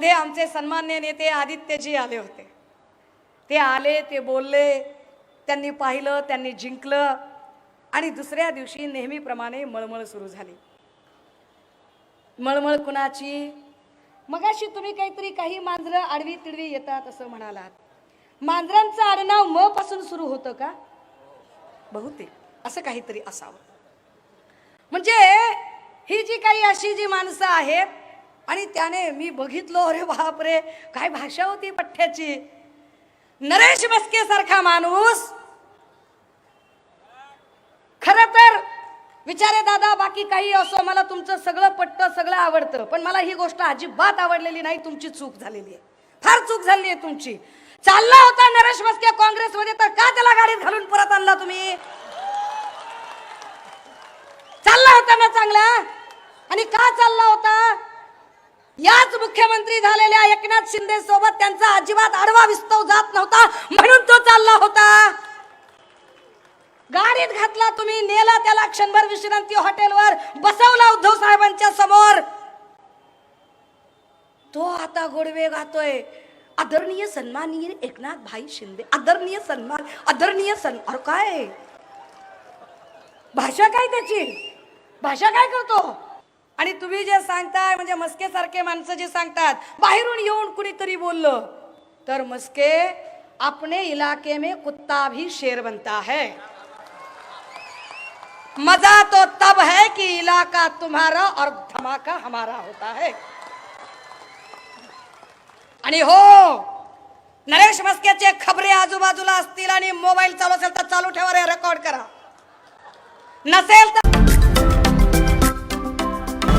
मध्ये आमचे सन्मान्य नेते आदित्यजी आले होते. ते आले ते बोलले त्यांनी पाहिलं त्यांनी जिंकलं आणि दुसऱ्या दिवशी नेहमीप्रमाणे मळमळ सुरू झाली. मळमळ कुणाची? मगाशी तुम्ही काहीतरी काही मांजरं आडवी तिडवी येतात असं म्हणालात. मांजरांचं आडनाव म पासून सुरू होतं का? बहुतेक. असं काहीतरी असावं. म्हणजे ही जी काही अशी जी माणसं आहेत आणि त्याने मी बघितलो अरे बापरे काय भाषा होती पठ्ठ्याची. नरेश मस्के सारखा माणूस. खर तर विचारे दादा बाकी काही असो मला तुमचं सगळं पट्ट सगळं आवडतं पण मला ही गोष्ट अजिबात आवडलेली नाही तुमची चूक झालेली आहे. फार चूक झाली आहे तुमची. चालला होता नरेश बसके काँग्रेसमध्ये तर का त्याला गाडीत घालून परत आणला तुम्ही? चालला होता ना चांगला? आणि का चालला होता? याच मुख्यमंत्री झालेल्या एकनाथ शिंदे सोबत त्यांचा अजिबात आडवा विस्तव जात नव्हता. म्हणून तो चालला होता. गाडीत घातला तुम्ही नेला त्याला क्षणभर विश्रांती हॉटेलवर बसवला उद्धव साहेबांच्या समोर. तो आता गोडवे गातोय. आदरणीय सन्माननीय एकनाथ भाई शिंदे आदरणीय सन्मान आदरणीय सन काय? भाषा काय त्याची? भाषा काय करतो? आणि तुम्ही जे सांगताय म्हणजे मस्के सारखे माणसं जे सांगतात बाहेरून येऊन कुणीतरी बोललं तर मस्के अपने इलाके में कुत्ता भी शेर बनता है. मजा तो तब है कि इलाका तुम्हारा और धमाका हमारा होता है. आणि हो नरेश मस्केचे खबरे आजूबाजूला असतील आणि मोबाईल चालू असेल तर चालू ठेवा रे रेकॉर्ड करा. नसेल तर